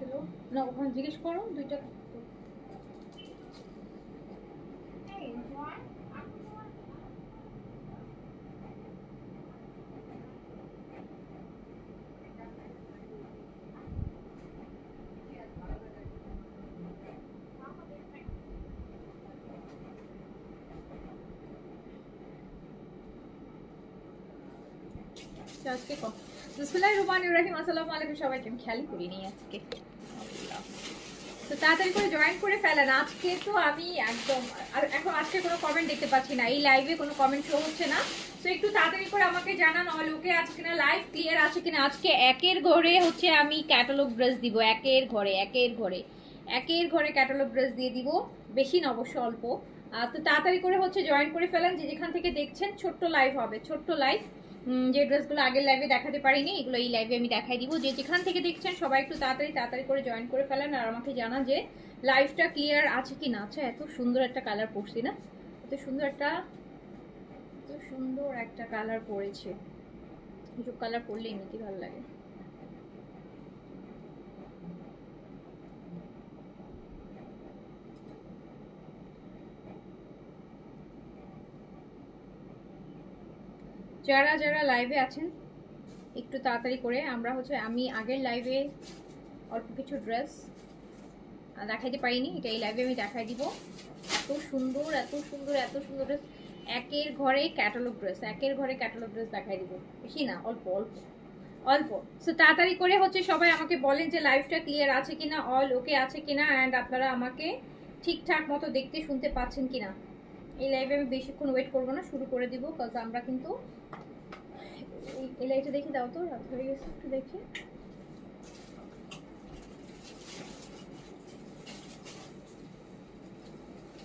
ছিল না, ওখানে জিজ্ঞেস করো, দুইটা। আজকে কম বিসমিল্লাহির রহমানির রহিম। আসসালামু আলাইকুম সবাইকে। আমি খেয়ালই করিনি আজকে। তো তাড়াতাড়ি করে জয়েন করে ফেলেন। আজকে তো আমি একদম এখন আজকে কোনো কমেন্ট দেখতে পাচ্ছি না। এই লাইভে কোনো কমেন্ট শো হচ্ছে না। তো একটু তাড়াতাড়ি করে আমাকে জানান অল ওকে আছে কিনা? লাইভ ক্লিয়ার আছে কিনা? আজকে একের ঘরে হচ্ছে আমি ক্যাটালগ ড্রেস দিব। একের ঘরে একের ঘরে। একের ঘরে ক্যাটালগ ড্রেস দিয়ে দিব। বেশি না অবশ্য অল্প। তো তাড়াতাড়ি করে হচ্ছে জয়েন করে ফেলেন যে যেখান থেকে দেখছেন, ছোট্ট লাইভ হবে। ছোট্ট লাইভ যে ড্রেসগুলো আগের লাইভে দেখাতে পারিনি, এগুলো এই লাইভে আমি দেখাই দিব। যে যেখান থেকে দেখছেন, সবাই একটু তাড়াতাড়ি তাড়াতাড়ি করে জয়েন করে ফেলেন আর আমাকে জানা যে লাইভটা ক্লিয়ার আছে কি না আচ্ছা এত সুন্দর একটা কালার পরছি না? এত সুন্দর একটা, এত সুন্দর একটা কালার পরেছে কালার পরলে এমনিতেই ভালো লাগে। যারা যারা লাইভে আছেন, একটু তাড়াতাড়ি করে, আমরা হচ্ছে, আমি আগের লাইভে অল্প কিছু ড্রেস দেখাইতে পারিনি, এটা এই লাইভে আমি দেখাই দিব। এত সুন্দর এত সুন্দর এত সুন্দর ড্রেস একের ঘরে ক্যাটালগ ড্রেস একের ঘরে ক্যাটালগ ড্রেস দেখাই দিব। বেশি না, অল্প অল্প অল্প। সো তাড়াতাড়ি করে হচ্ছে সবাই আমাকে বলেন যে লাইভটা ক্লিয়ার আছে কিনা অল ওকে আছে কিনা অ্যান্ড আপনারা আমাকে ঠিকঠাক মতো দেখতে, শুনতে পাচ্ছেন কিনা। এই লাইভে আমি বেশিক্ষণ ওয়েট করব না, শুরু করে দিব কাজ আমরা কিন্তু এই- লাইটটা দেখি দাও তো, রাত হয়ে গেছে, একটু দেখি।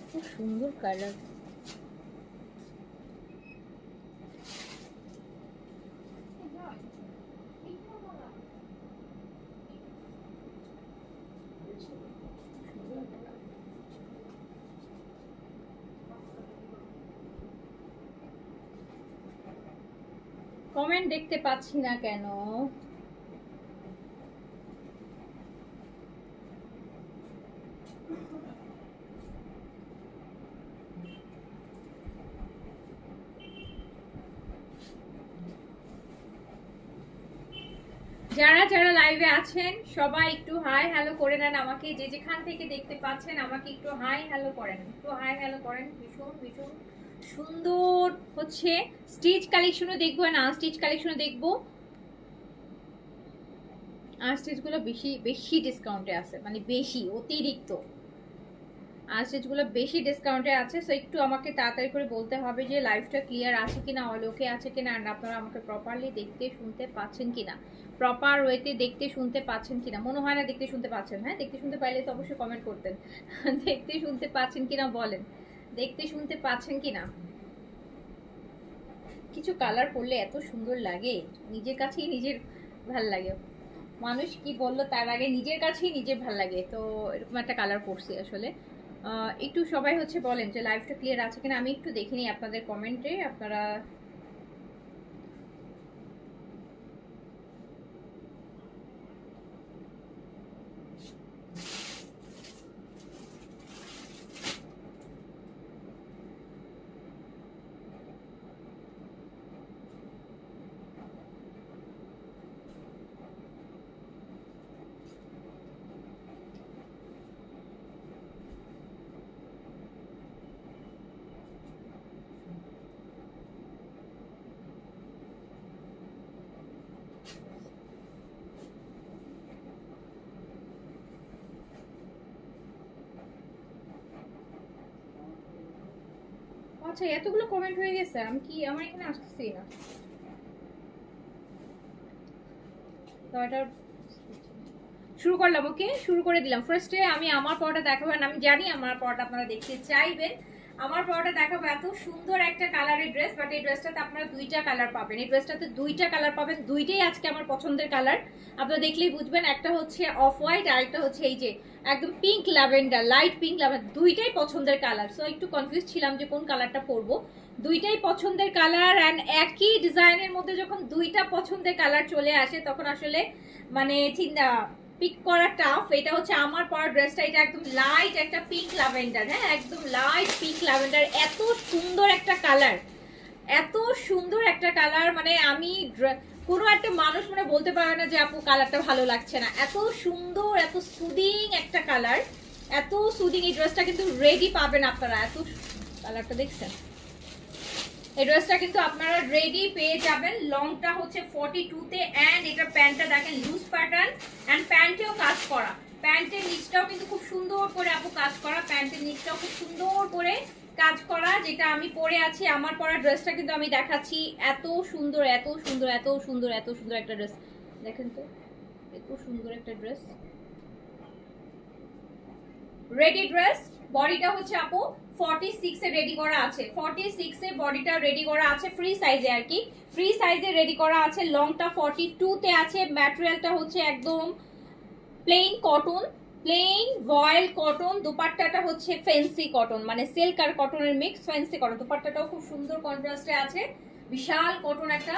খুব সুন্দর কালার কমেন্ট দেখতে পাচ্ছি না কেন? যারা যারা লাইভে আছেন, সবাই একটু হাই হ্যালো করে নেন আমাকে। যে যেখান থেকে দেখতে পাচ্ছেন, আমাকে একটু হাই হ্যালো করেন। একটু হাই হ্যালো করেন। ভীষণ ভীষণ সুন্দর হচ্ছে স্টিচ কালেকশনও দেখব আর আনস্টিচ কালেকশনও দেখব। আনস্টিচগুলো বেশি বেশি ডিসকাউন্টে আছে মানে বেশি, অতিরিক্ত। আনস্টিচগুলো বেশি ডিসকাউন্টে আছে সো একটু আমাকে তাড়াতাড়ি করে বলতে হবে যে লাইফটা ক্লিয়ার আছে কিনা অলোকে আছে কিনা আর আপনারা আমাকে প্রপারলি দেখতে শুনতে পাচ্ছেন কিনা। প্রপার ওয়েতে দেখতে শুনতে পাচ্ছেন কিনা। মনে হয় না দেখতে শুনতে পাচ্ছেন হ্যাঁ? দেখতে শুনতে পাইলে তো অবশ্যই কমেন্ট করতেন। দেখতে শুনতে পাচ্ছেন কিনা বলেন। দেখতে শুনতে পাচ্ছেন কিনা? কিছু কালার করলে এত সুন্দর লাগে। নিজের কাছেই নিজের ভালো লাগে। মানুষ কি বলল তার আগে নিজের কাছেই নিজের ভালো লাগে। তো এরকম একটা কালার করছি আসলে। একটু সবাই হচ্ছে বলেন যে লাইভটা ক্লিয়ার আছে কিনা? আমি একটু দেখিনি আপনাদের কমেন্টে আপনারা আচ্ছা এতগুলো কমেন্ট হয়ে গেছে, আমি কি আমার এখানে আসতেছি না? এটা শুরু করলাম ওকে শুরু করে দিলাম। ফার্স্টে আমি আমার পরটা দেখাবেন, আমি জানি আমার পরটা আপনারা দেখতে চাইবেন। আমার পরোটা দেখাবো, এত সুন্দর একটা কালারের ড্রেস বাট এই ড্রেসটাতে আপনারা দুইটা কালার পাবেন। এই ড্রেসটাতে দুইটা কালার পাবেন, দুইটাই আজকে আমার পছন্দের কালার আপনারা দেখলেই বুঝবেন, একটা হচ্ছে অফ হোয়াইট আর একটা হচ্ছে এই যে একদম pink lavender light pink lavender দুইটাই পছন্দের কালার সো একটু কনফিউজ ছিলাম যে কোন কালারটা পরবো। দুইটাই পছন্দের কালার অ্যান্ড একই ডিজাইনের মধ্যে যখন দুইটা পছন্দের কালার চলে আসে, তখন আসলে মানে না পিক করা টাফ এটা হচ্ছে আমার পরা ড্রেসটা এটা একদম লাইট একটা পিঙ্ক ল্যাভেন্ডার হ্যাঁ? একদম লাইট পিঙ্ক ল্যাভেন্ডার এত সুন্দর একটা কালার এত সুন্দর একটা কালার মানে আমি কোনো একটা মানুষ মানে বলতে পারে না যে, আপু কালারটা ভালো লাগছে না। এত সুন্দর, এত সুদিং একটা কালার এত সুদিং এই ড্রেসটা কিন্তু রেডি পাবেন আপনারা। এত কালারটা দেখছেন? এই ড্রেসটা কিন্তু আপনারা রেডি পেয়ে যাবেন। লংটা হচ্ছে ফর্টি টুতে অ্যান্ড এটার প্যান্টটা দেখেন লুজ প্যাটার্ন অ্যান্ড প্যান্টেও কাজ করা। প্যান্টের নিচটাও কিন্তু খুব সুন্দর করে আপু কাজ করা। প্যান্টের নিচটাও খুব সুন্দর করে কাজ করা, যেটা আমি পরে আছি। আমার পরা ড্রেসটা কিন্তু আমি দেখাচ্ছি। এত সুন্দর এত সুন্দর এত সুন্দর এত সুন্দর একটা ড্রেস দেখেন তো, এত সুন্দর একটা ড্রেস রেডি ড্রেস বডিটা হচ্ছে আপু ফর্টি সিক্সে রেডি করা আছে। ফর্টি সিক্সে বডিটা রেডি করা আছে ফ্রি সাইজে আর কি। ফ্রি সাইজে রেডি করা আছে লংটা ফর্টি টুতে আছে ম্যাটেরিয়ালটা হচ্ছে একদম plain cotton plain voile cotton দুপাট্টাটা হচ্ছে ফেন্সি কটন মানে সিল্ক আর কটনের মিক্স ফেন্সি কটন দুপাট্টাটাও খুব সুন্দর কন্ট্রাস্টে আছে। বিশাল কটন একটা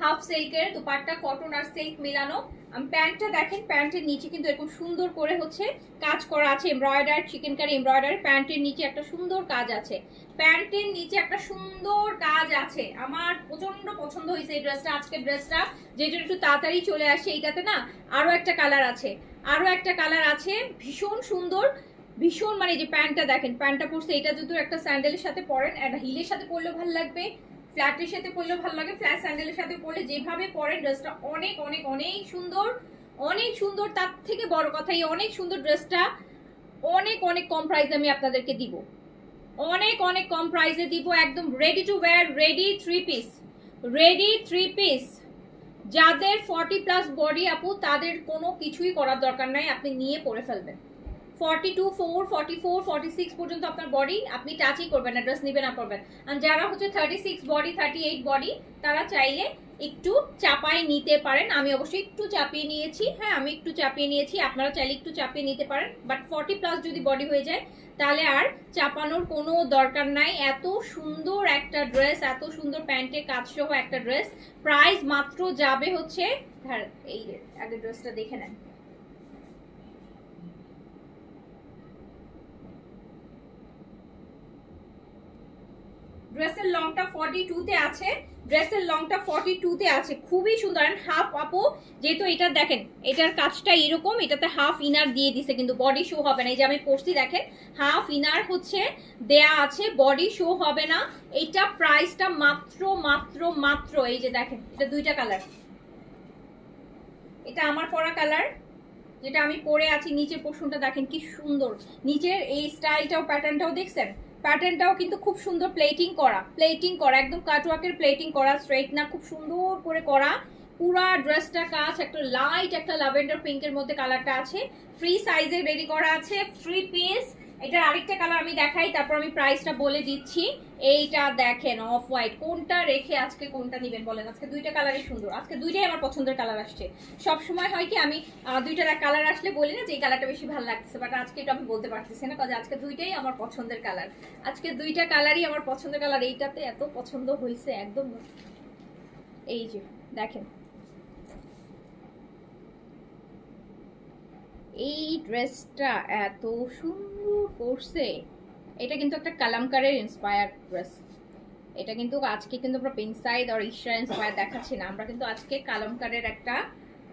হাফ সিল্কের দুপাট্টা কটন আর সিল্ক মিলানো। প্যান্টটা দেখেন, প্যান্টের নিচে কিন্তু এরকম সুন্দর করে হচ্ছে কাজ করা আছে। এমব্রয়ডার চিকেন কারি এমব্রয়ডারি, প্যান্টের নিচে একটা সুন্দর কাজ আছে। প্যান্টের নিচে একটা সুন্দর কাজ আছে। আমার প্রচণ্ড পছন্দ হয়েছে এই ড্রেসটা, আজকের ড্রেসটা। যে জন্য একটু তাড়াতাড়ি চলে আসে এইটাতে না আরও একটা কালার আছে। আরও একটা কালার আছে, ভীষণ সুন্দর, ভীষণ মানে যে প্যান্টটা দেখেন, প্যান্টটা পরছে, এটা যদি একটা স্যান্ডেলের সাথে পরেন একটা হিলের সাথে পরলেও ভালো লাগবে। ফ্ল্যাটের সাথে পরলেও ভালো লাগে, ফ্ল্যাট স্যান্ডেলের সাথে পরলে যেভাবে পরেন, ড্রেসটা অনেক অনেক অনেক সুন্দর অনেক সুন্দর, তার থেকে বড় কথা এই অনেক সুন্দর ড্রেসটা অনেক অনেক কম প্রাইসে আমি আপনাদেরকে দিব। অনেক অনেক কম প্রাইসে দিব, একদম ready to wear ready three piece ready three piece যাদের ফর্টি প্লাস বডি আপু, তাদের কোনো কিছুই করার দরকার নাই, আপনি নিয়ে পরে ফেলবেন। Forty two four forty four forty six পর্যন্ত আপনার বডি আপনি টাচই করবেন না ড্রেস নিবে না করবেন। আর যারা হচ্ছে thirty six body thirty eight body তারা চাইলে একটু চাপায় নিতে পারেন। আমি অবশ্যই একটু চাপিয়ে নিয়েছি। হ্যাঁ আমি একটু চাপিয়ে নিয়েছি। আপনারা চাইলে একটু চাপিয়ে নিতে পারেন। বাট ফর্টি প্লাস যদি বডি হয়ে যায়, তাহলে আর চাপানোর কোনো দরকার নাই। এত সুন্দর একটা ড্রেস এত সুন্দর প্যান্টে কাজ সহ একটা ড্রেস প্রাইস মাত্র যাবে হচ্ছে এই আগে ড্রেসটা দেখে নেন। ড্রেসের লংটা ফর্টি টুতে আছে। ড্রেসের লংটা ফর্টি টুতে আছে। খুবই সুন্দর হাফ আপু, যেহেতু এটা দেখেন, এটার কাজটা এরকম, এটাতে হাফ ইনার দিয়ে দিছে, কিন্তু বডি শো হবে না। এই যে আমি পড়ছি, দেখেন হাফ ইনার হচ্ছে, দেয়া আছে বডি শো হবে না। এটা প্রাইসটা মাত্র মাত্র মাত্র, এই যে দেখেন, এটা দুইটা কালার এটা আমার পরা কালার যেটা আমি পরে আছি, নিচের পোর্শনটা দেখেন, কি সুন্দর। নিচের এই স্টাইলটাও প্যাটার্নটাও দেখছেন? প্যাটার্নটাও কিন্তু খুব সুন্দর প্লেটিং করা প্লেটিং করা, একদম কাটওয়ার্কের প্লেটিং করা স্ট্রেট না, খুব সুন্দর করে করা। পুরা ড্রেসটা কাজ একটা লাইট একটা ল্যাভেন্ডার পিঙ্কের মধ্যে কালারটা আছে। ফ্রি সাইজে রেডি করা আছে থ্রি পিস এটার আরেকটা কালার আমি দেখাই, তারপর আমি প্রাইসটা বলে দিচ্ছি। এইটা দেখেন অফ হোয়াইট কোনটা রেখে আজকে কোনটা নেবেন বলেন? আজকে দুইটা কালারই সুন্দর। আজকে দুইটাই আমার পছন্দের কালার আসছে। সব সময় হয় কি, আমি দুইটা কালার আসলে বলি না যে এই কালারটা বেশি ভালো লাগতেছে বাট আজকে এটা আমি বলতে পারতেছি না কাজ আজকে দুইটাই আমার পছন্দের কালার আজকে দুইটা কালারই আমার পছন্দের কালার এইটাতে এত পছন্দ হয়েছে একদম। এই যে, দেখেন। এই ড্রেসটা এত সুন্দর করছে এটা কিন্তু একটা কালামকারের ইন্সপায়ার ড্রেস এটা কিন্তু আজকে কিন্তু আমরা পিনসাইড আর ঈশ্বর ইন্সপায়ার দেখাচ্ছি না। আমরা কিন্তু আজকে কালামকারের একটা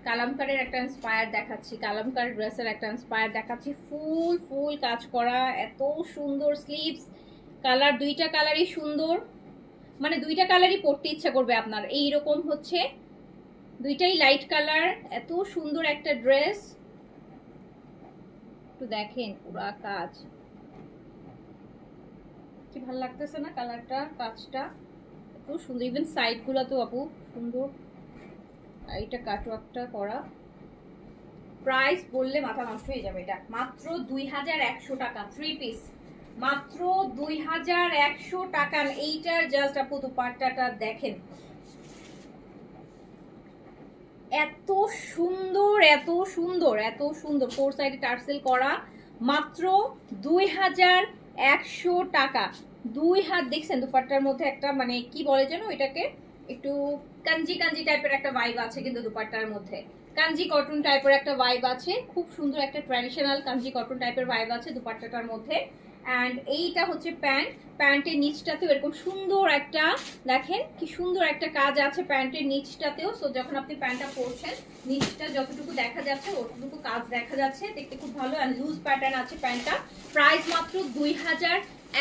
কালামকারের একটা ইন্সপায়ার দেখাচ্ছি। কালামকার ড্রেসের একটা ইন্সপায়ার দেখাচ্ছি। ফুল ফুল কাজ করা, এত সুন্দর স্লিভস কালার দুইটা কালারই সুন্দর। মানে দুইটা কালারই পরতে ইচ্ছা করবে আপনার। এই রকম হচ্ছে। দুইটাই লাইট কালার এত সুন্দর একটা ড্রেস একটু দেখেন, পুরা কাজ। কি ভালো লাগতেছে না কালারটা, কাজটা? এত সুন্দর ইভেন সাইডগুলো তো আপু সুন্দর। এটা কাটওয়ার্কটা করা। প্রাইস বললে মাথা নষ্ট হয়ে যাবে এটা। মাত্র দুই হাজার একশো টাকা থ্রি পিস মাত্র দুই হাজার একশো টাকা। এইটার জাস্ট আপু দুপাট্টাটা দেখেন। এত সুন্দর এত সুন্দর এত সুন্দর। ফোর সাইডে টার্সেল করা, মাত্র দুই হাজার একশো টাকা। দুই হাত, দেখছেন দুপাট্টার মধ্যে একটা মানে কি বলে যেন এটাকে একটু কাঞ্জি কাঞ্জি টাইপের একটা ভাইব আছে কিন্তু দুপাট্টার মধ্যে। কাঞ্জি কটন টাইপের একটা ভাইব আছে। খুব সুন্দর একটা ট্র্যাডিশনাল কাঞ্জি কটন টাইপের ভাইব আছে দুপাট্টাটার মধ্যে। অ্যান্ড এইটা হচ্ছে প্যান্ট। প্যান্টের নিচটাতেও এরকম সুন্দর একটা, দেখেন কি সুন্দর একটা কাজ আছে প্যান্টের নিচটাতেও। সো যখন আপনি প্যান্টটা পরছেন, নিচটা যতটুকু দেখা যাচ্ছে অতটুকু কাজ দেখা যাচ্ছে। দেখতে খুব ভালো। আর লুজ প্যাটার্ন আছে প্যান্টটা। প্রাইস মাত্র দুই হাজার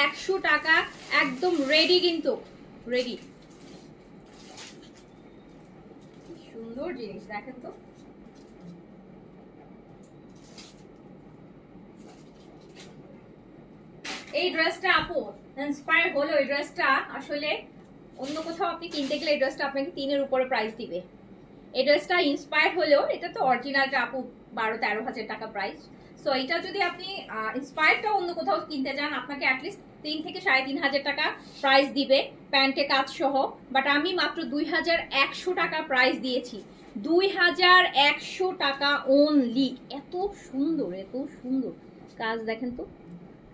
একশো টাকা। একদম রেডি কিন্তু। রেডি সুন্দর জিনিস, দেখেন তো। এই ড্রেসটা আপু ইন্সপায়ার হলো, এই ড্রেসটা আসলে অন্য কোথাও আপনি কিনতে গেলে এই ড্রেসটা আপনাকে তিনের উপরে প্রাইস দিবে। এই ড্রেসটা ইন্সপায়ার হলেও এটা তো অরিজিনালটা আপু বারো তেরো হাজার টাকা প্রাইস সো এটা যদি আপনি ইন্সপায়ারটা অন্য কোথাও কিনতে যান, আপনাকে অ্যাটলিস্ট তিন থেকে সাড়ে তিন হাজার টাকা প্রাইস দিবে প্যান্টে, কাজ সহ। বাট আমি মাত্র দুই হাজার একশো টাকা প্রাইস দিয়েছি। দুই হাজার একশো টাকা ওনলি এত সুন্দর এত সুন্দর। কাজ দেখেন তো।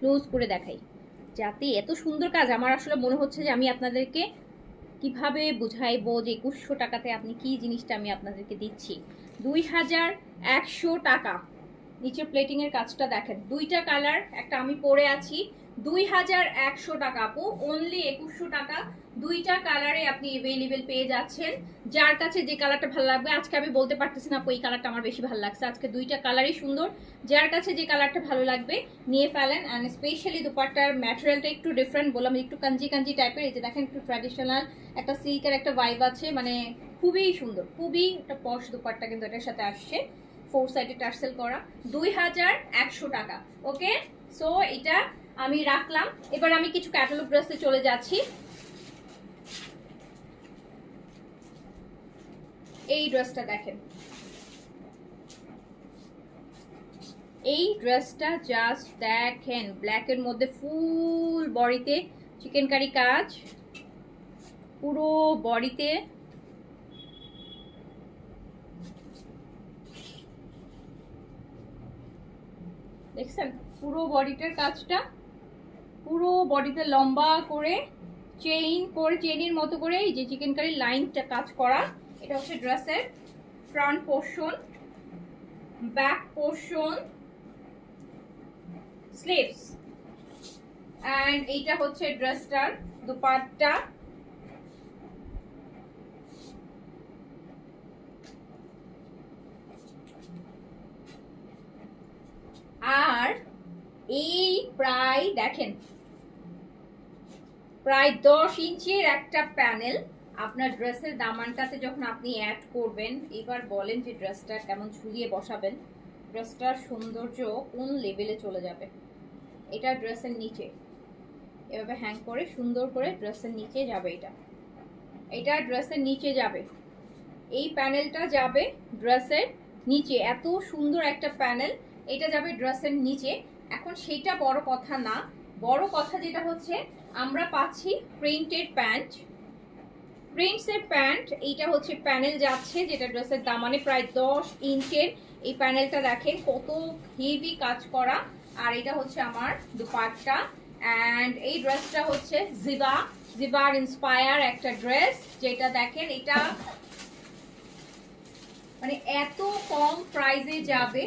ক্লোজ করে দেখাই। যাতে এত সুন্দর কাজ, আমার আসলে মনে হচ্ছে যে আমি আপনাদেরকে কীভাবে বুঝাইবো যে একুশশো টাকাতে আপনি কি জিনিসটা আমি আপনাদেরকে দিচ্ছি। দুই হাজার একশো টাকা। নিচের প্লেটিংয়ের কাজটা দেখেন। দুইটা কালার একটা আমি পরে আছি দুই হাজার একশো টাকা আপু। অনলি একুশশো টাকা। দুইটা কালারে আপনি এভেলেবেল পেয়ে যাচ্ছেন। যার কাছে যে কালারটা ভালো লাগবে, আজকে আমি বলতে পারতেছি না এই কালারটা আমার বেশি ভালো লাগছে। আজকে দুইটা কালারই সুন্দর। যার কাছে যে কালারটা ভালো লাগবে, নিয়ে ফেলেন। অ্যান্ড স্পেশালি দুপাট্টার ম্যাটেরিয়ালটা একটু ডিফারেন্ট বললাম, একটু কাঞ্জি কাঞ্জি টাইপের এই যে দেখেন, একটু ট্র্যাডিশনাল একটা সিল্কের একটা ভাইব আছে। মানে খুবই সুন্দর, খুবই একটা পশ দুপাট্টা কিন্তু এটার সাথে আসছে। ফোর সাইডে টার্সেল করা। দুই হাজার একশো টাকা ওকে সো এটা আমি রাখলাম। এবার আমি কিছু ক্যাটালগ ড্রেসে চলে যাচ্ছি। এই ড্রেসটা দেখেন। এই ড্রেসটা জাস্ট দেখেন ব্ল্যাকের মধ্যে ফুল বডিতে চিকেন কারি কাজ। পুরো বডিতে দেখছেন? পুরো বডিটার কাজটা পুরো বডিতে লম্বা করে চেইন করে চেইনের মতো করে এই যে চিকেন কারি লাইনটা কাজ করা। এটা হচ্ছে ড্রেসের front portion back portion sleeves and এইটা হচ্ছে ড্রেসটার দুপাট্টা। আর এই প্রায়, দেখেন প্রায় দশ ইঞ্চির একটা প্যানেল। আপনার ড্রেসের দামানটাতে যখন আপনি অ্যাড করবেন, এবার বলেন যে ড্রেসটা কেমন ঝুলিয়ে বসাবেন। ড্রেসটার সৌন্দর্য কোন লেভেলে চলে যাবে? এটা ড্রেসের নিচে। এভাবে হ্যাং করে, সুন্দর করে ড্রেসের নিচে যাবে এটা। এটা ড্রেসের নিচে যাবে। এই প্যানেলটা যাবে ড্রেসের নিচে। এত সুন্দর একটা প্যানেল, এটা যাবে ড্রেসের নিচে। এখন সেটা বড় কথা না। বড় কথা যেটা হচ্ছে আমরা পাচ্ছি প্রিন্টেড প্যান্ট প্রিন্টসের প্যান্ট এইটা হচ্ছে প্যানেল যাচ্ছে, যেটা ড্রেসের দামানে প্রায় দশ ইঞ্চের। এই প্যানেলটা দেখেন কত হেভি কাজ করা। আর এটা হচ্ছে আমার দুপাট্টা। অ্যান্ড এই ড্রেসটা হচ্ছে জিবা জিবার ইন্সপায়ার একটা ড্রেস যেটা দেখেন এটা মানে এত কম প্রাইজে যাবে?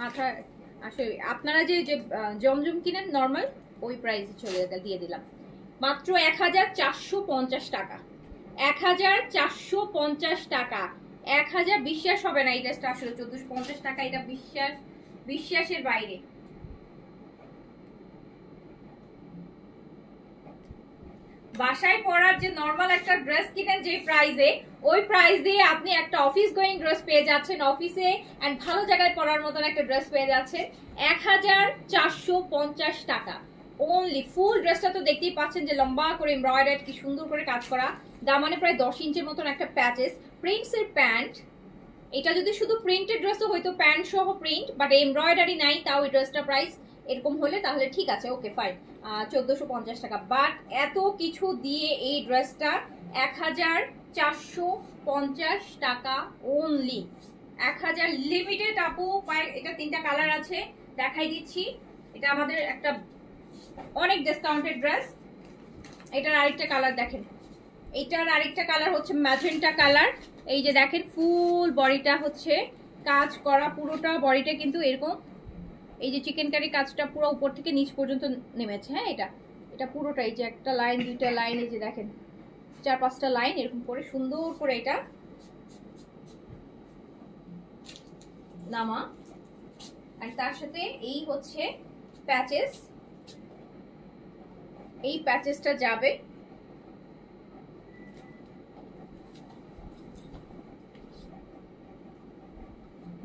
মাথায় আসলে আপনারা যে জমজম কিনেন নর্মাল ওই প্রাইসে চলে দিয়ে দিলাম। মাত্র এক হাজার চারশো পঞ্চাশ টাকা। এক হাজার চারশো পঞ্চাশ টাকা। এক হাজার বিশ্বাস হবে না, এই ড্রেসটা আসলে। চোদ্দশো পঞ্চাশ টাকা, এটা বিশ্বাস, বিশ্বাসের বাইরে। বাসায় পরার যে নর্মাল একটা ড্রেস কিনেন যে প্রাইজে ওই প্রাইস দিয়ে আপনি একটা অফিস গোয়িং ড্রেস পেয়ে যাচ্ছেন অফিসে অ্যান্ড ভালো জায়গায় পরার মতন একটা ড্রেস পেয়ে যাচ্ছেন। এক হাজার চারশো পঞ্চাশ টাকা। ওনলি ফুল ড্রেসটা তো দেখতেই পাচ্ছেন যে লম্বা করে এমব্রয়ডারি কি সুন্দর করে কাজ করা। দামানে প্রায় দশ ইঞ্চের মতন একটা প্যাচেস প্রিন্টসের প্যান্ট এটা যদি শুধু প্রিন্টেড ড্রেসও হয়তো প্যান্ট সহ প্রিন্ট বাট এমব্রয়ডারি নাই, তাও এই ড্রেসটা প্রাইস এরকম হলে তাহলে ঠিক আছে ওকে ফাইন চোদ্দোশো পঞ্চাশ টাকা। বাট এত কিছু দিয়ে এই ড্রেসটা এক হাজার চারশো পঞ্চাশ টাকা ওনলি এক হাজার লিমিটেড আপু এটা তিনটা কালার আছে, দেখাই দিচ্ছি। এটা আমাদের একটা অনেক ডিসকাউন্টেড ড্রেস এটার আরেকটা কালার দেখেন। এটার আরেকটা কালার হচ্ছে ম্যাজেন্টা কালার এই যে দেখেন ফুল বডিটা হচ্ছে কাজ করা পুরোটা বডিটা কিন্তু এরকম এই যে চিকেন কারি কাজটা পুরো উপর থেকে নিচ পর্যন্ত নেমেছে হ্যাঁ এটা? এটা পুরোটাই, যে একটা লাইন দুইটা লাইন এই যে দেখেন, চার পাঁচটা লাইন এরকম করে সুন্দর করে এটা নামা। আর তার সাথে এই হচ্ছে প্যাচেস এই প্যাচেসটা যাবে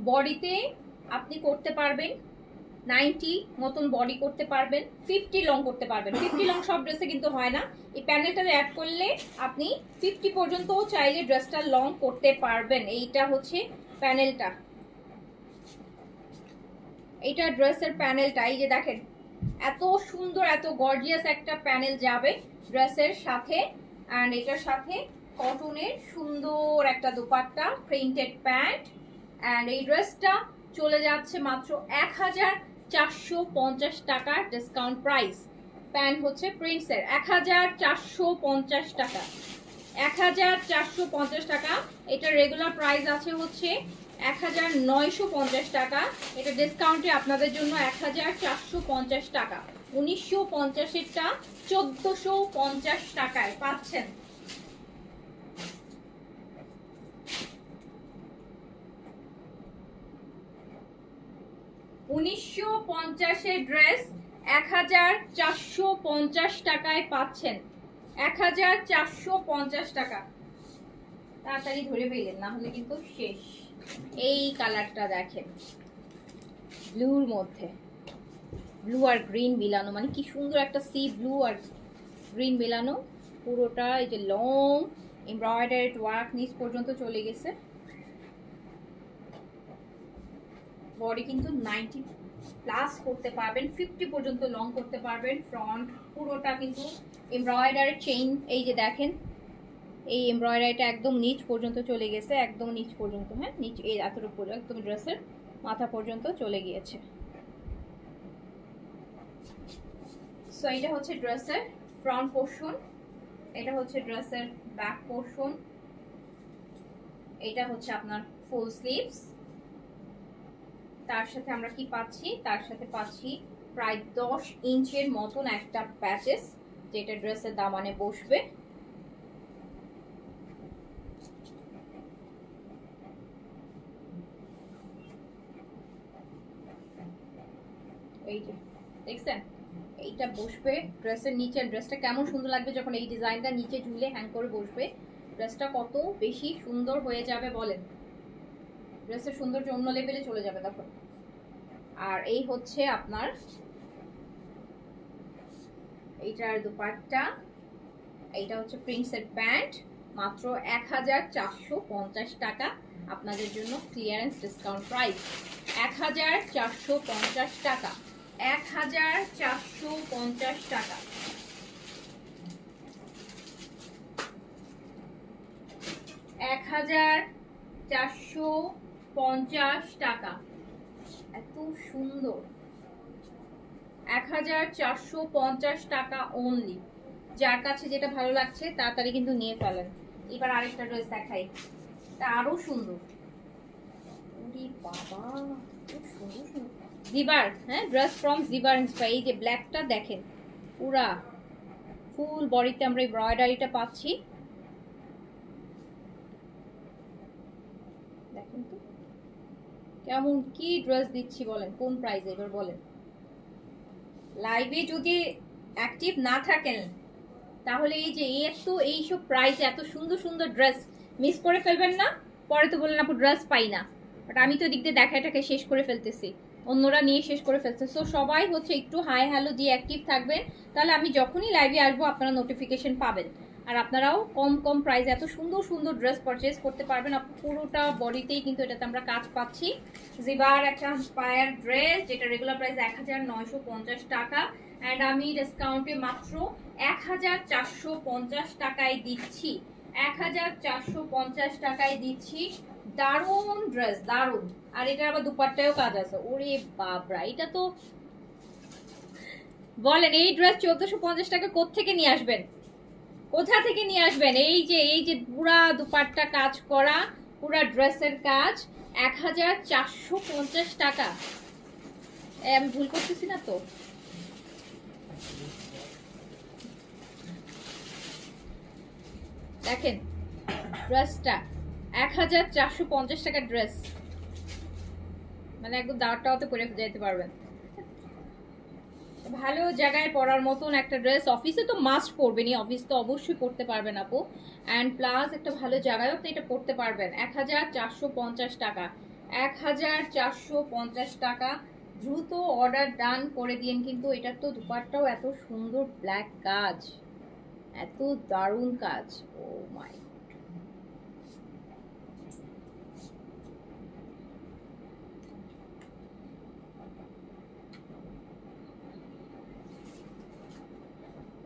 বডিতে, আপনি করতে পারবেন। নাইনটি মতন বডি করতে পারবেন, ফিফটি লং করতে পারবেন। ফিফটি লং সব ড্রেসে কিন্তু হয় না। এই প্যানেলটা অ্যাড করলে আপনি ফিফটি পর্যন্ত চাইলে ড্রেসটা লং করতে পারবেন। এইটা হচ্ছে প্যানেলটা এইটা ড্রেসের প্যানেলটা এই যে দেখেন, এত সুন্দর, এত গর্জিয়াস একটা প্যানেল যাবে ড্রেসের সাথে। অ্যান্ড এটার সাথে কটনের সুন্দর একটা দোপাট্টা প্রিন্টেড প্যান্ট অ্যান্ড এই ড্রেসটা চলে যাচ্ছে মাত্র এক হাজার চারশো পঞ্চাশ টাকার ডিসকাউন্ট প্রাইস প্যান্ট হচ্ছে প্রিন্টসের এক হাজার চারশো পঞ্চাশ টাকা। এক হাজার চারশো পঞ্চাশ টাকা। এটা রেগুলার প্রাইস আছে হচ্ছে এক হাজার নয়শো পঞ্চাশ টাকা। এটা ডিসকাউন্টে আপনাদের জন্য এক হাজার চারশো পঞ্চাশ টাকা। উনিশশো পঞ্চাশেরটা চোদ্দশো পঞ্চাশ টাকায় পাচ্ছেন উনিশশো পঞ্চাশের ড্রেস এক হাজার চারশো পঞ্চাশ টাকায় পাচ্ছেন। এক হাজার চারশো পঞ্চাশ টাকা। তাড়াতাড়ি ধরে পেলেন না হলে কিন্তু শেষ। এই কালারটা দেখেন, ব্লুর মধ্যে। ব্লু আর গ্রিন মিলানো মানে কি সুন্দর একটা সি ব্লু আর গ্রিন মিলানো। পুরোটা এই যে লং, এমব্রয়ডারিড ওয়ার্ক নিচ পর্যন্ত চলে গেছে। বডি কিন্তু নাইনটি প্লাস করতে পারবেন ফিফটি পর্যন্ত লং করতে পারবেন ফ্রন্ট পুরোটা কিন্তু এমব্রয়ডারি চেইন এই যে দেখেন, এই এমব্রয়ডারিটা একদম নিচ পর্যন্ত চলে গেছে, একদম নিচ পর্যন্ত হ্যাঁ নিচ, এই এতটুকু পর্যন্ত, একদম ড্রেসের মাথা পর্যন্ত চলে গিয়েছে। সো এটা হচ্ছে ড্রেসের ফ্রন্ট পোর্শন এটা হচ্ছে ড্রেসের ব্যাক পোর্শন এটা হচ্ছে আপনার ফুল স্লিভস তার সাথে আমরা কি পাচ্ছি? তার সাথে পাচ্ছি প্রায় দশ ইঞ্চের মতন একটা প্যাচেস যেটা ড্রেসের দামানে বসবে। এই যে, দেখছেন? এইটা বসবে ড্রেসের নিচে ড্রেসটা কেমন সুন্দর লাগবে যখন এই ডিজাইনটা নিচে ঝুলে হ্যাং করে বসবে। ড্রেসটা কত বেশি সুন্দর হয়ে যাবে বলেন। ড্রেসের সৌন্দর্য অন্য লেভেলে চলে যাবে তখন। আর এই হচ্ছে আপনার, এইটার দুপাট্টা, এইটা হচ্ছে প্রিন্সের প্যান্ট, মাত্র এক হাজার চারশো পঞ্চাশ টাকা আপনাদের জন্য ক্লিয়ারেন্স ডিসকাউন্ট প্রাইস এক হাজার চারশো পঞ্চাশ টাকা। এক হাজার চারশো পঞ্চাশ টাকা। এক হাজার চারশো পঞ্চাশ টাকা। এত সুন্দর। এক হাজার চারশো পঞ্চাশ টাকা অনলি যার কাছে যেটা ভালো লাগছে তাড়াতাড়ি কিন্তু নিয়ে ফেলেন। এবার আরেকটা ড্রেস দেখাই। তা আরও সুন্দর। বাবা খুব সুন্দর সুন্দর। জিবার হ্যাঁ ড্রেস ফ্রম জিবার ইন্সপাই এই যে ব্ল্যাকটা দেখেন। পুরা ফুল বডিতে আমরা এমব্রয়ডারিটা পাচ্ছি দেখেন তো কেমন কি ড্রেস দিচ্ছি বলেন? কোন প্রাইস এবার বলেন। লাইভে যদি অ্যাক্টিভ না থাকেন, তাহলে এই যে এত, এইসব প্রাইস এত সুন্দর সুন্দর ড্রেস মিস করে ফেলবেন না। পরে তো বললেন, আপু ড্রেস পাই না। বাট আমি তো দিক দিয়ে দেখা এটাকে শেষ করে ফেলতেছি। অন্যরা নিয়ে শেষ করে ফেলছে। সো সবাই হচ্ছে একটু হাই হ্যালো দিয়ে অ্যাক্টিভ থাকবেন। তাহলে আমি যখনই লাইভে আসব, আপনারা নোটিফিকেশন পাবেন। আর আপনারাও কম কম প্রাইস এত সুন্দর সুন্দর ড্রেস পারচেজ করতে পারবেন। পুরোটা বডিতেই কিন্তু এটাতে আমরা কাজ পাচ্ছি। জিবার একটা পায়ার ড্রেস যেটা রেগুলার প্রাইস এক হাজার নয়শো পঞ্চাশ টাকা। অ্যান্ড আমি ডিসকাউন্টে মাত্র এক হাজার চারশো পঞ্চাশ টাকায় দিচ্ছি। এক হাজার চারশো পঞ্চাশ টাকায় দিচ্ছি দারুণ ড্রেস দারুণ। আর এটার আবার দুপাট্টায়ও কাজ আছে। ওরে বাবরা এটা তো বলেন, এই ড্রেস চোদ্দশো পঞ্চাশ টাকা কোত্থেকে নিয়ে আসবেন? কোথা থেকে নিয়ে আসবেন? এই যে এই যে পুরা দুপাট্টা কাজ করা, পুরা ড্রেসের কাজ, এক হাজার চারশো পঞ্চাশ টাকা। আমি ভুল করতেছি না তো? দেখেন, ড্রেসটা, এক হাজার চারশো পঞ্চাশ টাকার ড্রেস। মানে একদম দাওয়াটাও করে যেতে পারবেন। ভালো জায়গায় পরার মতন একটা ড্রেস অফিসে তো মাস্ট পরবেনই অফিস তো অবশ্যই পরতে পারবেন আপু। অ্যান্ড প্লাস একটা ভালো জায়গায়ও তো এটা পরতে পারবেন। এক হাজার চারশো পঞ্চাশ টাকা। এক হাজার চারশো পঞ্চাশ টাকা। দ্রুত অর্ডার ডান করে দিন, কিন্তু এটার তো দুপাটটাও এত সুন্দর ব্ল্যাক কাজ। এত দারুণ কাজ। ও মাই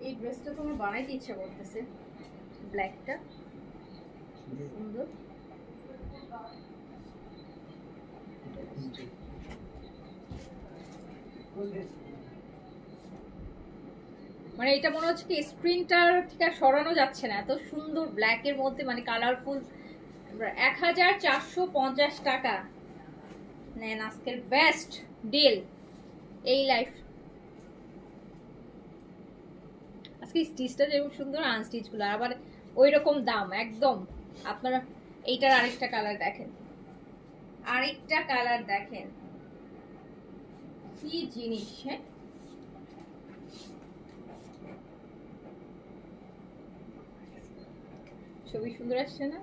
এই ড্রেসটা তো বানাইতে ইচ্ছা করতেছে। ব্ল্যাকটা সুন্দর। মানে এটা মনে হচ্ছে কি স্ক্রিনটার আর সরানো যাচ্ছে না। এত সুন্দর ব্ল্যাকের মধ্যে মানে কালারফুল এক হাজার চারশো পঞ্চাশ টাকা। নেন আজকের বেস্ট ডিল এই লাইফ আজকে স্টিচটা যেরকম সুন্দর আনস্টিচগুলো আবার ওই রকম দাম, একদম। আপনারা এইটার আরেকটা কালার দেখেন। আরেকটা কালার দেখেন। কি জিনিস হ্যাঁ ছবি সুন্দর আসছে না?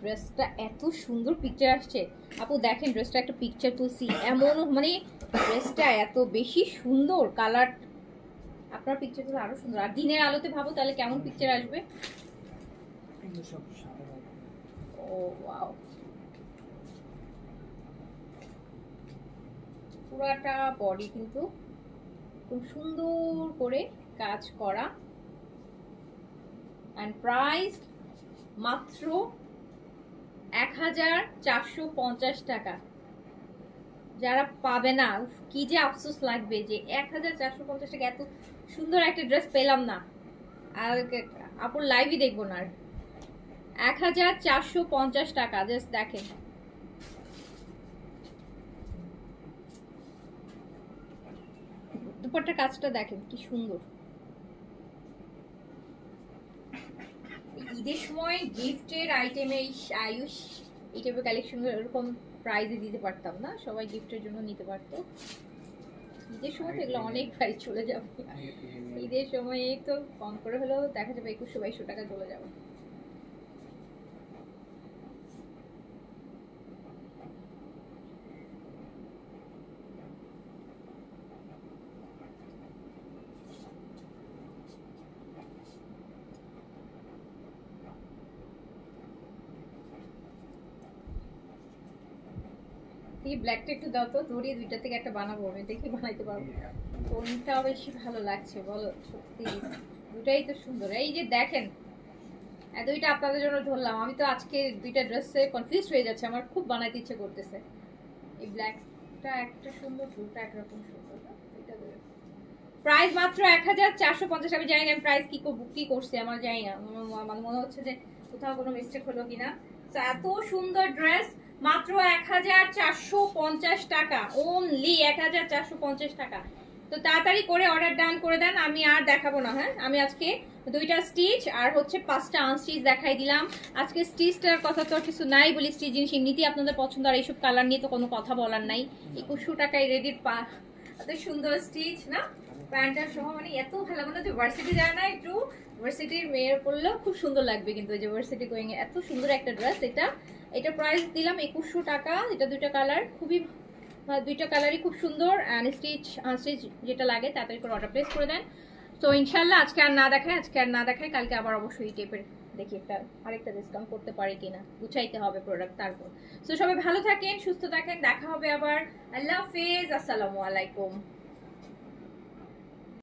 ড্রেসটা এত সুন্দর পিকচার আসছে। আপু দেখেন, ড্রেসটা একটা পিকচার তুলছি। এমন মানে ড্রেসটা এত বেশি সুন্দর কালার আপনার পিকচারগুলো আরও সুন্দর। আর দিনের আলোতে ভাবো তাহলে কেমন পিকচার আসবে? ও ওয়াও পুরাটা বডি কিন্তু খুব সুন্দর করে কাজ করা। অ্যান্ড প্রাইস মাত্র এক হাজার চারশো পঞ্চাশ টাকা। যারা পাবে না কি যে আফসোস লাগবে যে এক হাজার চারশো পঞ্চাশ টাকা এত সুন্দর একটা ড্রেস পেলাম না। আর আপুর লাইভই দেখব না আর। এক হাজার চারশো পঞ্চাশ টাকা জাস্ট দেখেন। দুপাট্টার কাজটা দেখেন, কি সুন্দর। ঈদের সময় গিফটের আইটেমে এই আয়ুষ, এই টাইপের কালেকশন এরকম প্রাইজে দিতে পারতাম না। সবাই গিফটের জন্য নিতে পারতো। ঈদের সময় তো এগুলো অনেক প্রাইস চলে যাবে। ঈদের সময় এই তো কম করে হলেও দেখা যাবে একুশশো বাইশশো টাকা চলে যাবে। এই ব্ল্যাকটা একটু দাও তো দড়িয়ে দুইটা থেকে একটা বানাবো আমি, দেখি বানাইতে পারব। কোনটা বেশি ভালো লাগছে, বলো, সত্যি। দুটাই তো সুন্দর। এই যে দেখেন দুইটা আপনাদের জন্য ধরলাম। আমি তো আজকে দুইটা ড্রেসে কনফিউজ হয়ে যাচ্ছে, আমার খুব বানাইতে ইচ্ছে করতেছে। এই ব্ল্যাকটা একটা সুন্দর দুটো একরকম সুন্দর? প্রাইস মাত্র এক হাজার চারশো পঞ্চাশ, আমি জানি না আমি প্রাইস কি কি করছি, আমার জানি না। আমার মনে হচ্ছে যে কোথাও কোনো মিস্টেক হলো কিনা। তো এত সুন্দর ড্রেস মাত্র এক হাজার চারশো পঞ্চাশ টাকা। ওনলি এক হাজার চারশো পঞ্চাশ টাকা। তো তাড়াতাড়ি করে অর্ডার ডান করে দেন, আমি আর দেখাবো না হ্যাঁ? আমি আজকে দুইটা স্টিচ আর হচ্ছে পাঁচটা আনস্টিচ দেখাই দিলাম। আজকে স্টিচটার কথা তো কিছু নাই বলি স্টিচ জিনিস এমনিতেই আপনাদের পছন্দ, আর এইসব কালার নিয়ে তো কোনো কথা বলার নাই। একুশশো টাকায় রেডির পা, এত সুন্দর স্টিচ না? প্যান্টটা সহ মানে এত ভালো, মনে হচ্ছে ভার্সিটি যায় না একটু ভার্সিটির মেয়ের পরলেও খুব সুন্দর লাগবে কিন্তু যে ভার্সিটি গোয়িং এত সুন্দর একটা ড্রেস এটা এটা প্রাইস দিলাম একুশশো টাকা, এটা দুইটা কালার খুবই দুইটা কালারই খুব সুন্দর অ্যান্ড স্টিচ স্টিচ যেটা লাগে তাড়াতাড়ি করে অর্ডার প্লেস করে দেন। তো ইনশাল্লাহ আজকে আর না দেখায়, আজকে আর না দেখায়, কালকে আবার অবশ্যই এই টাইপের দেখি একটা আরেকটা ডিসকাউন্ট করতে পারি কিনা, গুছাইতে হবে প্রোডাক্ট তারপর। তো সবাই ভালো থাকেন, সুস্থ থাকেন, দেখা হবে আবার। আল্লাহ হাফেজ, আসসালামু আলাইকুম।